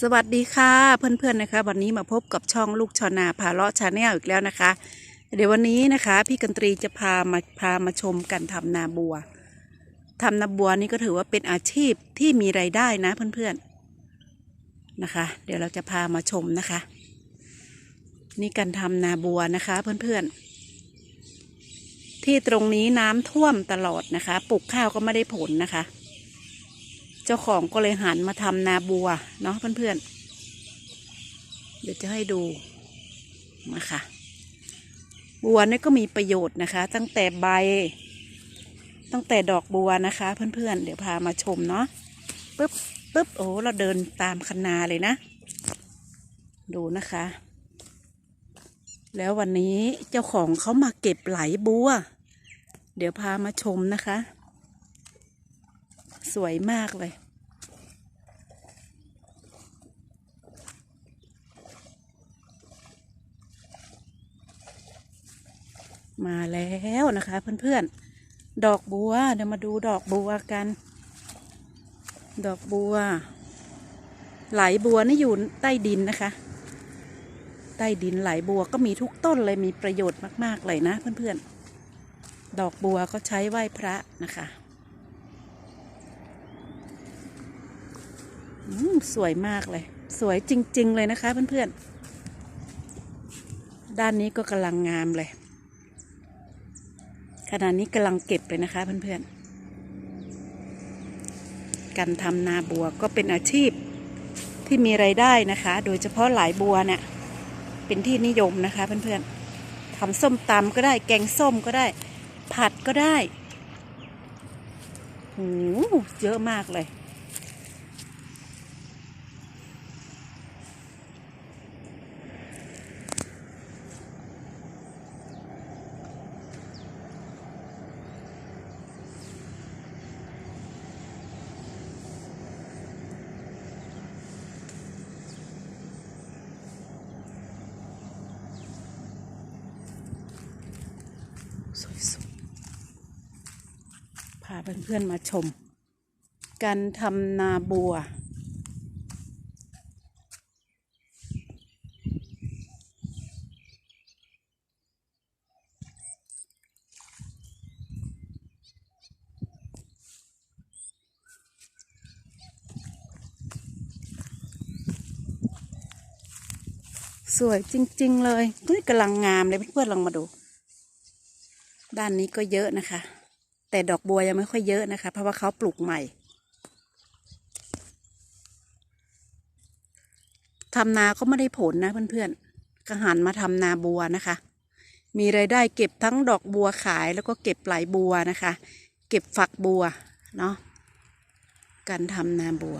สวัสดีค่ะเพื่อนๆนะคะ วันนี้มาพบกับช่องลูกชาวนาพาเลาะชาแนลอีกแล้วนะคะ เดี๋ยววันนี้นะคะ พี่กันตรีจะพามาพามาชมกันทำนาบัวทำนาบัวนี่ก็ถือว่าเป็นอาชีพที่มีไรายได้นะเพื่อนๆนะคะ เดี๋ยวเราจะพามาชมนะคะ นี่การทำนาบัวนะคะเพื่อนๆที่ตรงนี้น้ำท่วมตลอดนะคะปลูกข้าวก็ไม่ได้ผลนะคะ เจ้าของก็เลยหันมาทำนาบัวเนาะเพื่อนๆ เดี๋ยวจะให้ดูนะคะบัวนี่ก็มีประโยชน์นะคะ ตั้งแต่ใบ ตั้งแต่ดอกบัวนะคะ เพื่อนๆ เดี๋ยวพามาชมเนาะปึ๊บปึ๊บโอ้เราเดินตามคันนาเลยนะ ดูนะคะ แล้ววันนี้เจ้าของเขามาเก็บไหลบัว เดี๋ยวพามาชมนะคะ สวยมากเลย มาแล้วนะคะเพื่อนๆ ดอกบัว เดี๋ยวมาดูดอกบัวกัน ดอกบัว ไหลบัวนี่อยู่ใต้ดินนะคะ ใต้ดินไหลบัวก็มีทุกต้นเลยมีประโยชน์มากๆเลยนะเพื่อนๆ ดอกบัวก็ใช้ไหว้พระนะคะสวยมากเลย สวยจริง ๆ เลยนะคะเพื่อนๆ ด้านนี้ก็กำลังงามเลย ขณะนี้กำลังเก็บเลยนะคะเพื่อนๆ การทำนาบัวก็เป็นอาชีพที่มีไรายได้นะคะ โดยเฉพาะหลายบัวเนี่ยเป็นที่นิยมนะคะเพื่อนๆทำส้มตำก็ได้ แกงส้มก็ได้ ผัดก็ได้โอ้โหเยอะมากเลย เพื่อนๆมาชม การทำนาบัว สวยจริง ๆ เลยนี่กำลังงามเลยเพื่อนๆลองมาดู ด้านนี้ก็เยอะนะคะ แต่ดอกบัวยังไม่ค่อยเยอะนะคะ เพราะว่าเขาปลูกใหม่ทำนาก็ไม่ได้ผลนะเพื่อนๆก็หันมาทำนาบัวนะคะ มีไรายได้เก็บทั้งดอกบัวขายแล้วก็เก็บไหลบัวนะคะ เก็บฝักบัวเนาะการทำนาบัว